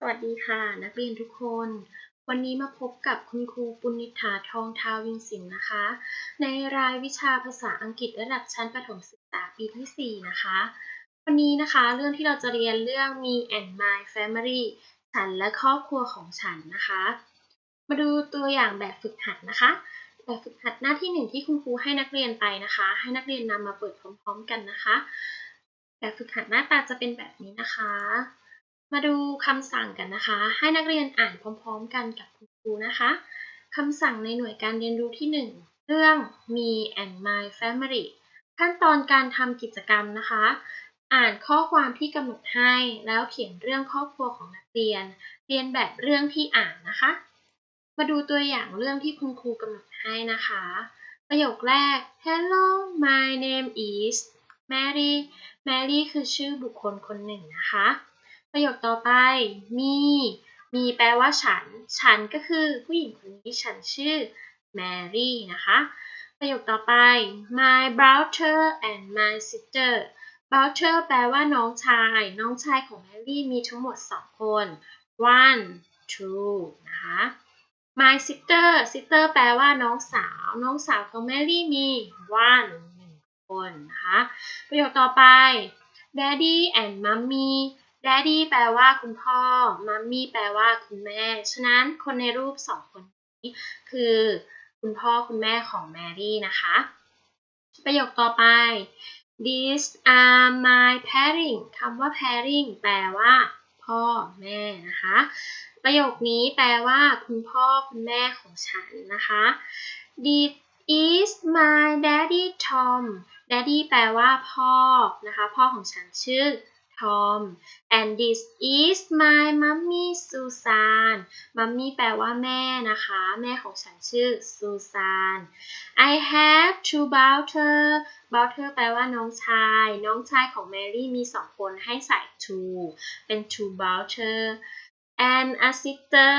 สวัสดีค่ะ นักเรียนทุกคน วันนี้มาพบกับคุณครูปุณิธาทองทาวินสินนะคะ ในรายวิชาภาษาอังกฤษระดับชั้นประถมศึกษาปีที่ 4 นะคะ วันนี้นะคะเรื่องที่เราจะเรียนเรื่อง me and my family ฉันและครอบครัวของฉันนะคะ มาดูตัวอย่างแบบฝึกหัดนะคะ แบบฝึกหัดหน้าที่หนึ่งที่คุณครูให้นักเรียนไปนะคะ ให้นักเรียนนำมาเปิดพร้อม ๆ กันนะคะ แบบฝึกหัดหน้าตาจะเป็นแบบนี้นะคะ มาดูคำสั่งกันนะคะ ให้นักเรียนอ่านพร้อมๆ กันกับคุณครูนะคะคำสั่งในหน่วยการเรียนรู้ที่ 1 เรื่อง me and my family ขั้นตอนการทำกิจกรรมนะคะ อ่านข้อความที่กำหนดให้ แล้วเขียนเรื่องครอบครัวของนักเรียน เรียนแบบเรื่องที่อ่านนะคะ มาดูตัวอย่างเรื่องที่คุณครูกำหนดให้นะคะ ประโยคแรก Hello my name is Mary Mary คือชื่อบุคคลคนหนึ่งนะคะ ประโยคต่อไป มี มีแปลว่าฉัน ฉันก็คือผู้หญิงคนนี้ฉันชื่อ Mary นะคะ ประโยคต่อไป my brother and my sister brother แปลว่าน้องชาย น้องชายของ Mary มีทั้งหมด 2 คน one two นะคะ my sister sister แปลว่าน้องสาว น้องสาวของ Mary มี one หนึ่งคนนะคะ ประโยคต่อไป daddy and mommy daddy แปลว่าคุณพ่อ mommy แปลว่าคุณแม่ ฉะนั้นคนในรูปสองคนนี้คือคุณพ่อคุณแม่ของแมรี่นะคะ ประโยคต่อไป these are my parents คำว่า parents แปลว่า พ่อแม่นะคะ ประโยคนี้แปลว่า คุณพ่อคุณแม่ของฉันนะคะ this is my daddy Tom daddy แปลว่าพ่อนะคะ พ่อของฉันชื่อ Tom and this is my mommy Susan mommy แปลว่าแม่นะคะ แม่ของฉันชื่อ Susan I have two brother brother แปลว่าน้องชาย น้องชายของ Mary มีสองคนให้ใส่ two เป็น two brother and a sister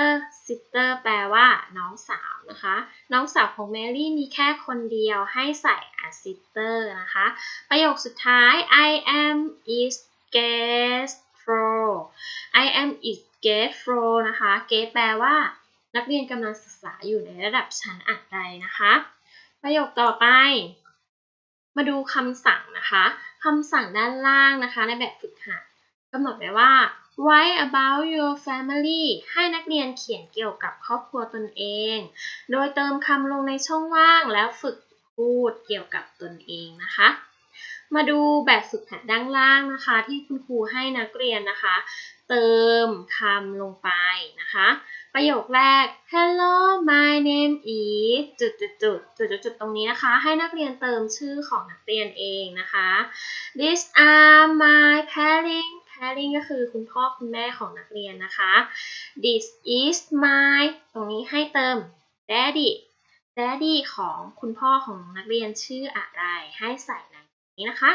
sister แปลว่าน้องสาวนะคะ น้องสาวของ Mary มีแค่คนเดียวให้ใส่ a sister นะคะ ประโยคสุดท้าย I am is guest for I am is guest for นะคะ guest แปลว่า นักเรียนกำลังศึกษาอยู่ในระดับชั้นอะไรนะคะ ประโยคต่อไป มาดูคำสั่งนะคะคำสั่งด้านล่างนะคะ ในแบบฝึกหัดกำหนดไว้ว่า write about your family ให้นักเรียนเขียนเกี่ยวกับครอบครัวตนเอง โดยเติมคำลงในช่องว่างแล้วฝึกพูดเกี่ยวกับตนเองนะคะ มาดูแบบฝึกหัดด้านล่างนะคะ ที่คุณครูให้นักเรียนนะคะ เติมคำลงไปนะคะ ประโยคแรก Hello my name is จุดจุดจุดจุดจุดจุดตรงนี้นะคะ ให้นักเรียนเติมชื่อของนักเรียนเองนะคะ These are my parents parent ก็คือคุณพ่อคุณแม่ของนักเรียนนะคะ This is my ตรงนี้ให้เติม daddy daddy ของคุณพ่อของนักเรียนชื่ออะไรให้ใส่ใน นี้นะคะ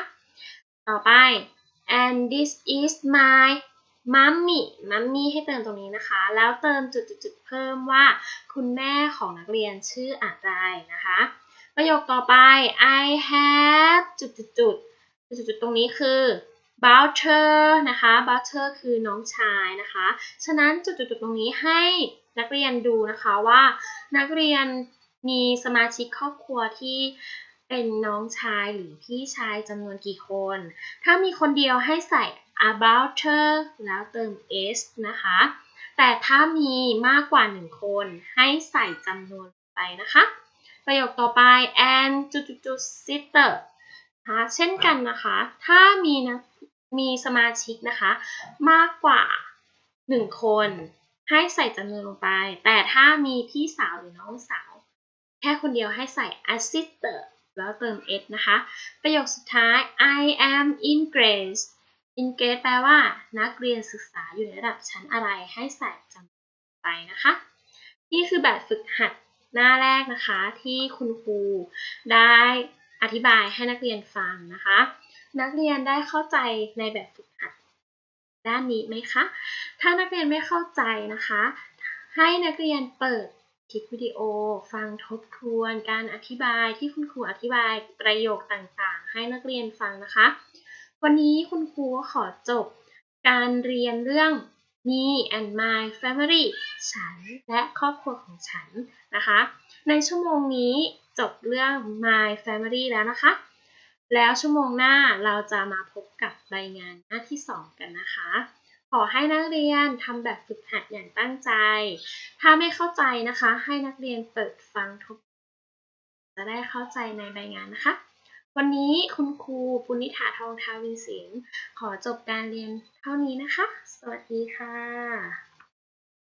ต่อไป and this is my mommy mommy ให้เติมตรงนี้นะคะ แล้วเติมจุดๆเพิ่มว่า คุณแม่ของนักเรียนชื่ออะไรนะคะ ประโยคต่อไป I have จุดๆจุดๆตรงนี้คือ Butcher นะคะ Butcher คือน้องชายนะคะ ฉะนั้นจุดๆตรงนี้ให้นักเรียนดูนะคะว่านักเรียนมีสมาชิกครอบครัวที่ เป็นน้องชายหรือพี่ชายจำนวนกี่คน ถ้ามีคนเดียวให้ใส่ about her แล้วเติม s นะคะ แต่ถ้ามีมากกว่า 1 คนให้ใส่จำนวนไปนะคะ ประโยคต่อไป and จุดๆ sister นะคะเช่นกันนะคะ ถ้ามีนะมีสมาชิกนะคะ มากกว่า 1 คน ให้ใส่จำนวนลงไป แต่ถ้ามีพี่สาวหรือน้องสาว แค่คนเดียวให้ใส่ a sister แล้วเติม s นะคะ ประโยคสุดท้าย I am in grade in grade แปลว่า นักเรียนศึกษาอยู่ในระดับชั้นอะไรให้ใส่จำไปนะคะ นี่คือแบบฝึกหัดหน้าแรกนะคะที่คุณครูได้อธิบายให้นักเรียนฟังนะคะ นักเรียนได้เข้าใจในแบบฝึกหัดด้านนี้ไหมคะ ถ้านักเรียนไม่เข้าใจนะคะ ให้นักเรียนเปิด ลิปวิดีโอ ฟังทบทวน การอธิบายที่คุณครูอธิบายประโยคต่างๆ ให้นักเรียนฟังนะคะ วันนี้คุณครูก็ขอจบ การเรียนเรื่อง me and my family ฉันและครอบครัวของฉันนะคะ ในชั่วโมงนี้จบเรื่อง my family แล้วนะคะ แล้วชั่วโมงหน้าเราจะมาพบกับรายงานหน้าที่ 2 กันนะคะ อให้นักเรียนทำแบบฝึกหัดอย่างตั้งใจ ถ้าไม่เข้าใจนะคะ ให้นักเรียนเปิดฟังทบ จะได้เข้าใจในใบงานนะคะ วันนี้คุณครูปุณิธาทองทาวินศิลป์ขอจบการเรียนเท่านี้นะคะ สวัสดีค่ะ